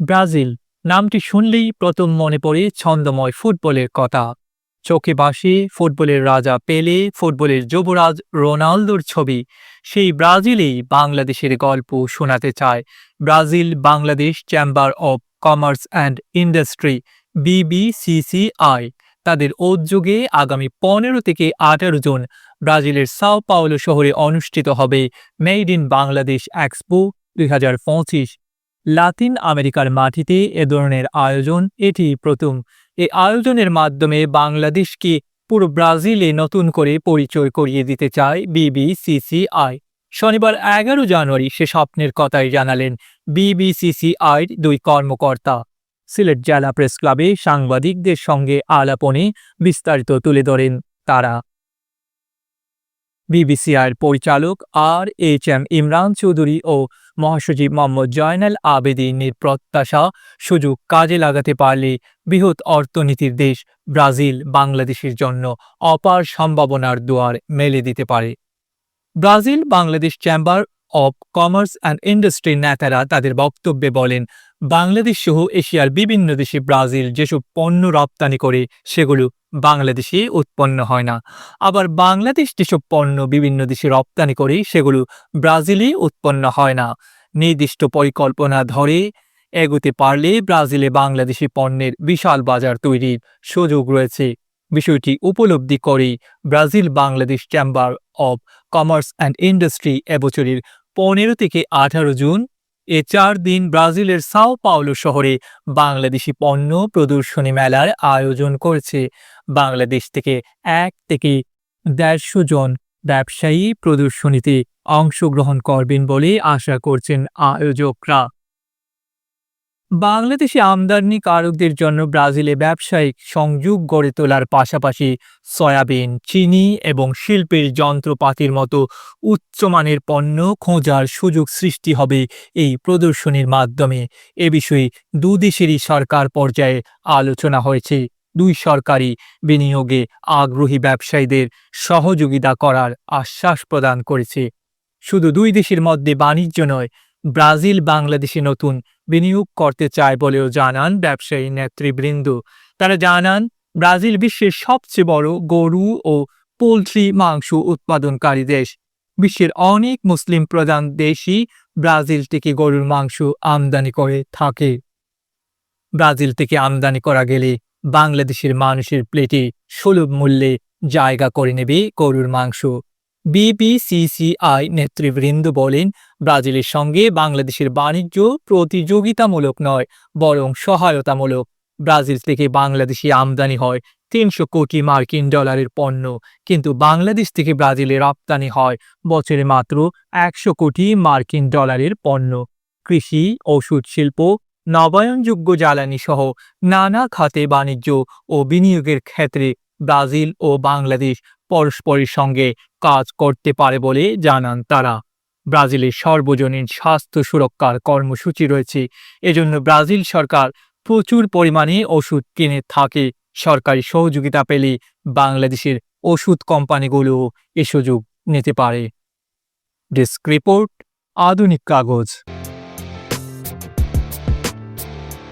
Brazil. নামটি শুনলেই প্রথম মনে পড়ে ছন্দময় ফুটবলের কথা। চোখে বাসে ফুটবলের রাজা পেলে, ফুটবলের যুবরাজ রোনালদোর ছবি। সেই ব্রাজিলেই বাংলাদেশের গল্প শোনাতে চায়। Brazil, Bangladesh, chamber of commerce and industry, BBCCI. তাদের উদ্যোগে আগামী পনেরো থেকে আঠারো জন ব্রাজিলের সাও পাওলো শহরে অনুষ্ঠিত হবে মেড ইন বাংলাদেশ এক্সপো দুই হাজার পঁচিশ। লাতিন আমেরিকার মাটিতে এ ধরনের আয়োজন, এটি প্রথম। এই আয়োজনের মাধ্যমে বাংলাদেশকে পুরো ব্রাজিলে নতুন করে পরিচয় করিয়ে দিতে চায় বিবিসিসিআই। শনিবার এগারো জানুয়ারি সে স্বপ্নের কথাই জানালেন বিবিসিসিআইর দুই কর্মকর্তা। সিলেট জেলা প্রেস ক্লাবে সাংবাদিকদের সঙ্গে আলাপনে বিস্তারিত তুলে ধরেন তারা। বিবিসিআইয়ের পরিচালক R H M Imran Chowdhury ও মহাসচিব মোহাম্মদ জয়নাল আবেদিনের প্রত্যাশা সুযোগ কাজে লাগাতে পারলে বৃহৎ অর্থনীতির দেশ ব্রাজিল বাংলাদেশের জন্য অপার সম্ভাবনার দুয়ার মেলে দিতে পারে। Brazil Bangladesh chamber of commerce and ইন্ডাস্ট্রির নেতারা তাদের বক্তব্যে বলেন, বাংলাদেশ সহ এশিয়ার বিভিন্ন দেশে ব্রাজিল যেসব পণ্য রপ্তানি করে, সেগুলো বাংলাদেশে উৎপন্ন হয় না। আবার বাংলাদেশ যেসব পণ্য বিভিন্ন দেশে রপ্তানি করে, সেগুলো ব্রাজিলে উৎপন্ন হয় না। নির্দিষ্ট পরিকল্পনা ধরে এগোতে পারলে ব্রাজিলে বাংলাদেশি পণ্যের বিশাল বাজার তৈরির সুযোগ রয়েছে। বিষয়টি উপলব্ধি করেই Brazil Bangladesh chamber of commerce and industry এবছরের পনেরো থেকে আঠারো জুন। এ চার দিন ব্রাজিলের সাও পাওলো শহরে বাংলাদেশি পণ্য প্রদর্শনী মেলার আয়োজন করেছে। বাংলাদেশ থেকে এক থেকে দেড়শো জন ব্যবসায়ী প্রদর্শনীতে অংশগ্রহণ করবেন বলে আশা করছেন আয়োজকরা। বাংলাদেশে আমদানিকারকদের জন্য ব্রাজিলে ব্যবসায়িক সংযোগ গড়ে তোলার পাশাপাশি সয়াবিন, চিনি এবং শিল্পের যন্ত্রপাতির মতো উচ্চমানের পণ্য খোঁজার সুযোগ সৃষ্টি হবে এই প্রদর্শনীর মাধ্যমে। এ বিষয়ে দুদেশেরই সরকার পর্যায়ে আলোচনা হয়েছে। দুই সরকারি বিনিয়োগে আগ্রহী ব্যবসায়ীদের সহযোগিতা করার আশ্বাস প্রদান করেছে। শুধু দুই দেশের মধ্যে বাণিজ্য নয়, ব্রাজিল বাংলাদেশে নতুন বিনিয়োগ করতে চায় বলেও জানান ব্যবসায়ী নেতৃবৃন্দ। তারা জানান, ব্রাজিল বিশ্বের সবচেয়ে বড় গরু ও পোলট্রি মাংস উৎপাদনকারী দেশ। বিশ্বের অনেক মুসলিম প্রধান দেশই ব্রাজিল থেকে গরুর মাংস আমদানি করে থাকে। ব্রাজিল থেকে আমদানি করা গেলে বাংলাদেশের মানুষের প্লেটে সুলভ মূল্যে জায়গা করে নেবে গরুর মাংস। বিপিসিসিআই নেতৃবৃন্দ বলেন, ব্রাজিলের সঙ্গে বাংলাদেশের বাণিজ্য প্রতিযোগিতামূলক নয়, বরং সহায়তামূলক। ব্রাজিল থেকে বাংলাদেশি আমদানি হয় তিনশো কোটি মার্কিন ডলারের পণ্য, কিন্তু বাংলাদেশ থেকে ব্রাজিলে রপ্তানি হয় বছরে মাত্র একশো কোটি মার্কিন ডলারের পণ্য। কৃষি, ওষুধ শিল্প, নবায়নযোগ্য জ্বালানি সহ নানা খাতে বাণিজ্য ও বিনিয়োগের ক্ষেত্রে ব্রাজিল ও বাংলাদেশ পরস্পরের সঙ্গে কাজ করতে পারে বলে জানান তারা। ব্রাজিলের সর্বজনীন স্বাস্থ্য সুরক্ষার কর্মসূচি রয়েছে। এজন্য ব্রাজিল সরকার প্রচুর পরিমাণে ওষুধ কিনে থাকে। সরকারি সহযোগিতা পেলে বাংলাদেশের ওষুধ কোম্পানিগুলো এ সুযোগ নিতে পারে। ডেস্ক রিপোর্ট, আধুনিক কাগজ।